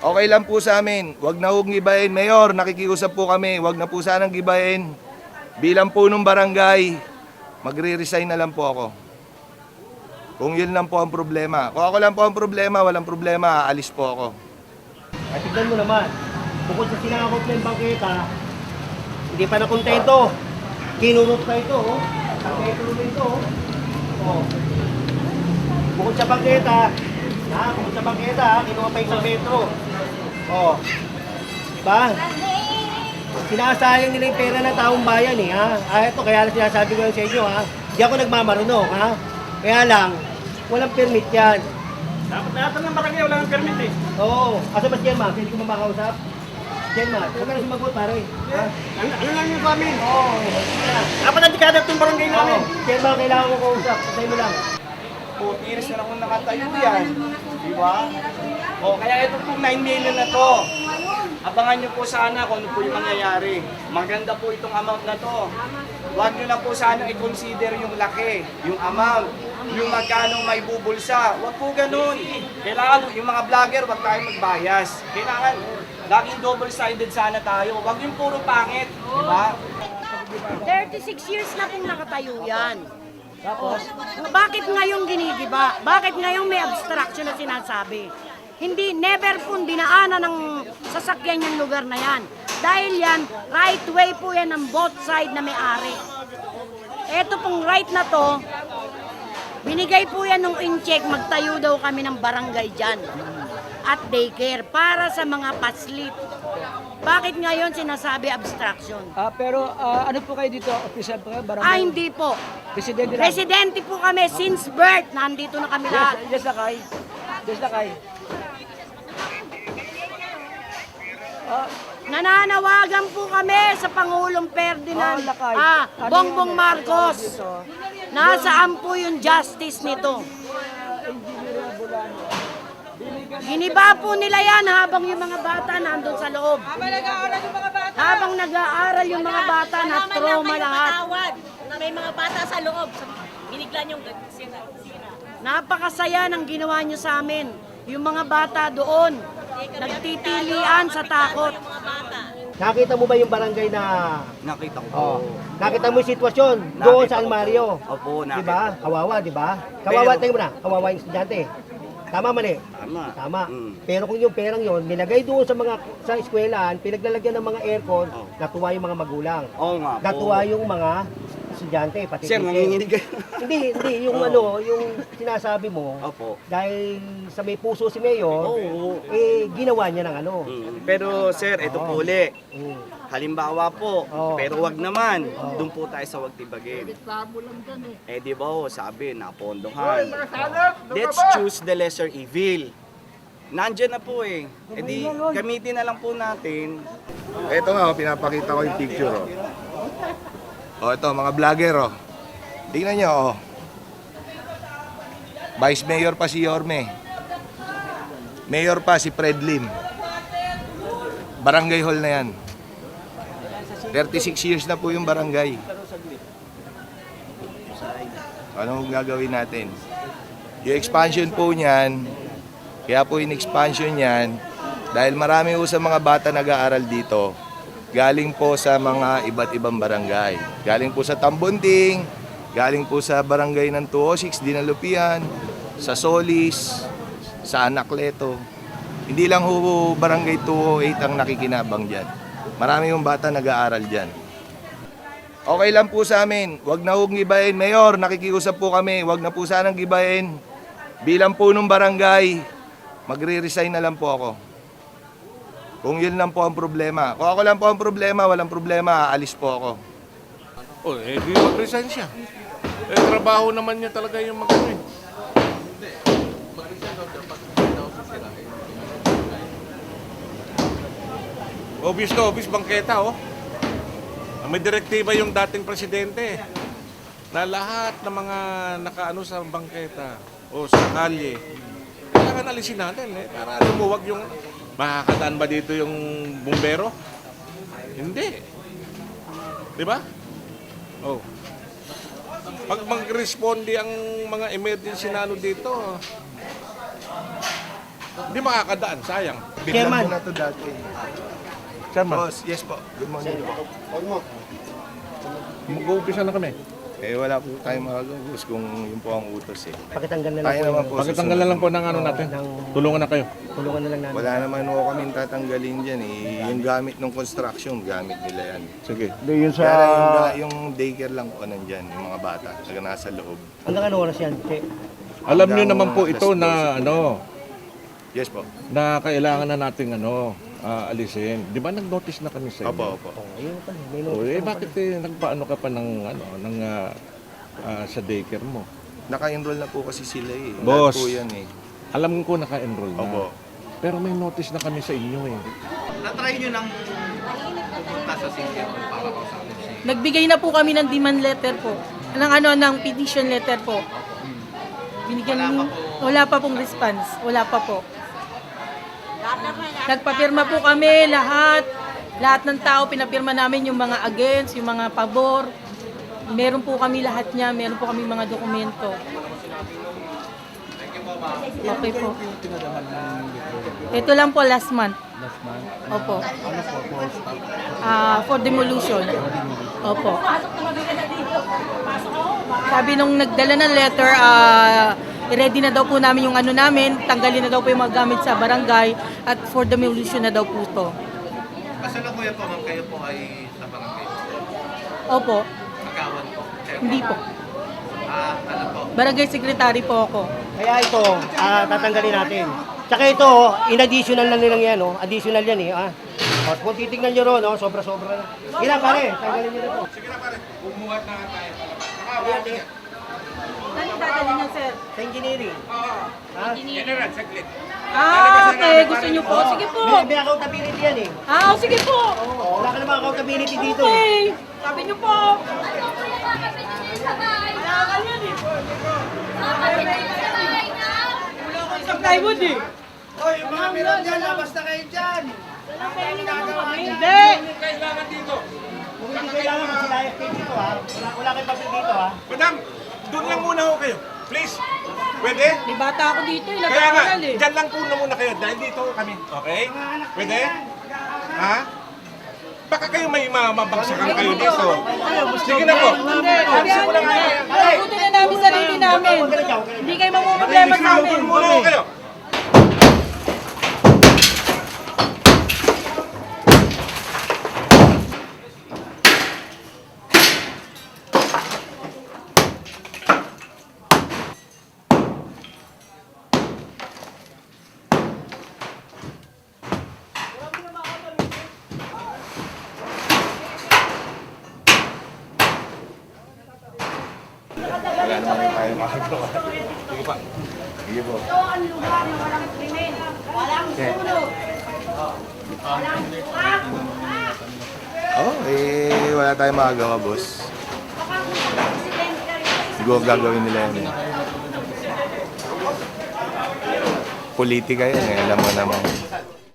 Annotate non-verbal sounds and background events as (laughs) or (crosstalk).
Okay lang po sa amin. Huwag na huwag gibayin. Mayor, nakikiusap po kami. Huwag na po sanang gibayin. Bilang po nung barangay, magre-resign na lang po ako. Kung yun lang po ang problema. Kung ako lang po ang problema, walang problema, aalis po ako. At tignan mo naman, bukod sa sinakot ng bangketa, hindi pa nakontento. Kinurot pa ito, oh. Rin ito, oh. oh. Bukod sa bangketa, ha, bukod sa bangketa, ha, kinuha pa isang metro. Oh. Diba? Sinasayang nila yung pera ng taong bayan eh, ha? Ah, ito, kaya lang sinasabi ko sa inyo, ha? Hindi ako nagmamarunong, ha? Kaya lang, walang permit yan. Dapat lahat ng barangay wala ng permit eh. Oo. Asa ba siya, ma'am? Pwede ko mamakausap? Chairman, huwag ka na sumagot, pare. Ha? Ano, ano lang yung amin? Oo. Dapat nadikada itong barangay namin. Oo. Chairman, kailangan ko kausap. Patay mo lang. Putiris na lang kung nakatayo yan. Di ba? O, kaya ito pong 9 million na to. Abangan nyo po sana kung ano po yung mangyayari. Maganda po itong amount na to. Huwag nyo lang po sana i-consider yung laki, yung amount, yung magkano may bubulsa. Huwag po ganun. Kailangan yung mga vlogger, huwag tayo magbayas. Kailangan laging double-sided sana tayo. Huwag yung puro pangit. Di ba? 36 years na pong nakatayo yan. Tapos? Bakit ngayong ginigiba? Bakit ngayong may abstraction na sinasabi? Hindi, never po dinaanan ng sasakyan yung lugar na yan. Dahil yan, right way po yan ng both side na may-ari. Ito pong right na to, binigay po yan nung in-check, magtayo daw kami ng barangay dyan. At daycare, para sa mga paslit. Bakit ngayon sinasabi abstraction? Ah, pero ah, ano po kayo dito? Official po kayo? Barangay? Ah, hindi po. Presidente lang? Residente po kami since birth. Nandito na kami lahat. Yes, yes lakay. Yes, lakay. Ah, Nananawagan po kami sa Pangulong Ferdinand. Oh, lakay. Ah, Ano Bongbong? Marcos. Nasaan po yung justice nito? Giniba po nila yan habang yung mga bata nandun sa loob. Habang nag-aaral yung mga bata. Habang nag-aaral yung mga bata na trauma lahat. na may mga bata sa loob. Biniglan yung sira. Napakasaya ng ginawa nyo sa amin. Yung mga bata doon, nagtitilian sa takot. Nakita mo ba yung barangay na... Nakita ko Oh, nakita mo yung sitwasyon doon sa Almario. Opo, Di ba? Kawawa, di ba? Kawawa, Pero- tingnan mo na. Kawawa yung estudyante. Tama mali? Tama. Tama. Mm. Pero kung yung perang yon nilagay doon sa mga sa eskwelahan, pinaglalagyan ng mga aircon, Oh. natuwa yung mga magulang. Oo nga po. Natuwa yung mga estudyante, pati Sir, nanginginig kayo. Hindi, hindi. Yung (laughs) Oo. ano, yung sinasabi mo, Opo. dahil sa may puso si Mayor, Oo. eh, ginawa niya ng ano. Mm. Pero sir, ito po uli. Mm. Halimbawa po, Oo. pero wag naman. Doon po tayo sa wag tibagin. Eh di ba ho, sabi, napondohan. Let's choose the lesser evil. Nandyan na po eh. Eh di, gamitin na lang po natin. Ito nga, oh, pinapakita ko yung picture. Oh. Oh, ito, mga vlogger. Oh. Tingnan nyo, oh. Vice Mayor pa si Yorme. Mayor pa si Fred Lim. Barangay hall na yan. 36 years na po yung barangay. Anong gagawin natin? Yung expansion po niyan, kaya po yung expansion niyan, dahil marami po sa mga bata nag-aaral dito, galing po sa mga iba't ibang barangay. Galing po sa Tambunding, galing po sa barangay ng 206, Dinalupian, sa Solis, sa Anacleto. Hindi lang ho barangay 208 ang nakikinabang dyan. Marami yung bata nag-aaral dyan. Okay lang po sa amin. Huwag na huwag gibayin. Mayor, nakikiusap po kami. Huwag na po sanang gibayin. Bilang po nung barangay, magre-resign na lang po ako. Kung yun lang po ang problema. Kung ako lang po ang problema, walang problema, aalis po ako. Oh, eh di mag-resign. Eh, trabaho naman niya talaga yung mag eh. Obvious to, obvious bangketa, oh. May direktiba yung dating presidente na lahat ng mga nakaano sa bangketa o sa kalye, kailangan alisin natin eh, para lumuwag yung makakadaan ba dito yung bumbero? Hindi. Di ba? Oh. Pag mag-responde ang mga emergency na ano dito, Hindi makakadaan, sayang. Chairman. na to dati. Chairman, Boss, yes po. Good morning po. mag-uumpisa na kami. Eh, wala po tayong magagawa, boss, kung yun po ang utos eh. Pakitanggal na lang Tayo po. naman po. Pagkatanggal na lang po ng ano natin. Tulungan na kayo. Tulungan na lang namin. Wala naman po kami tatanggalin dyan eh. Yung gamit ng construction, gamit nila yan. Sige. Yun sa... Kaya yung, yung daycare lang po nandyan, yung mga bata, na nasa loob. Hanggang ano oras yan? Che? Alam niyo naman po ito 12. na ano, Yes po. na kailangan na nating ano, ah, alisin. Di ba nag-notice na kami sa inyo? Opo, opo. Oh, ayun pala. May O, notice eh bakit eh, nagpaano ka pa ng ano, ng ah, ah, sa daycare mo? Naka-enroll na po kasi sila eh. Boss. Lahat po yan eh. Alam ko naka-enroll na. Opo. Pero may notice na kami sa inyo eh. Nagbigay na po kami ng demand letter po. Ng ano, ng petition letter po. Binigyan wala pa pong response. Wala pa po. Nagpapirma po kami lahat. Lahat ng tao pinapirma namin yung mga against, yung mga pabor. Meron po kami lahat niya, meron po kami mga dokumento. Okay po. Ito lang po last month. Last month? Opo. Ah, for demolition. Opo. Sabi nung nagdala ng letter, ah, ready na daw po namin yung ano namin, tanggalin na daw po yung mga gamit sa barangay at for demolition na daw po to. Kasalukuyan po ma'am kayo po ay sa barangay. Opo, Magawan po. hindi po. Ah, ano po? Barangay secretary po ako. Kaya ito, ah, tatanggalin natin. Tsaka ito, oh, in-additional na nilang yan, oh. Additional yan eh, ah. O, kung titignan nyo ron, oh, sobra-sobra na. Ilan pare, tanggalin nyo na po. Saan dadalhin niya, sir? Sa engineering. Ha? Ah, okay. Gusto niyo po? Sige po. May, may accountability yan eh. Ah, sige po. Oh, wala ka namang accountability dito eh. Okay. Sabi niyo po. Wala ko isang plywood eh. Hoy, yung mga meron dyan, labas na kayo dyan! Hindi. Kung hindi kailangan mo sila FK dito ha. Wala, wala kayong papel dito ha. Madam, doon lang muna ho kayo. Please. Pwede? May bata ako dito eh. Kaya nga, Nag-aaral eh. dyan lang po na muna kayo dahil dito kami. Okay? Pwede? Ha? Baka kayo may ma- mabagsakan kayo dito. Sige na po. Alisin mo na nga. Pagkutin na namin sarili namin. Hindi kayo mamumroblema sa amin. Doon muna kayo. Wala naman tayo magagawa. Sige pa. Sige po. Ito ang lugar na walang krimen. Walang sunog. Walang suwak. Oh, eh, wala tayong magagawa, boss. Siguro gagawin nila yun. eh. Politika yan eh, alam mo naman.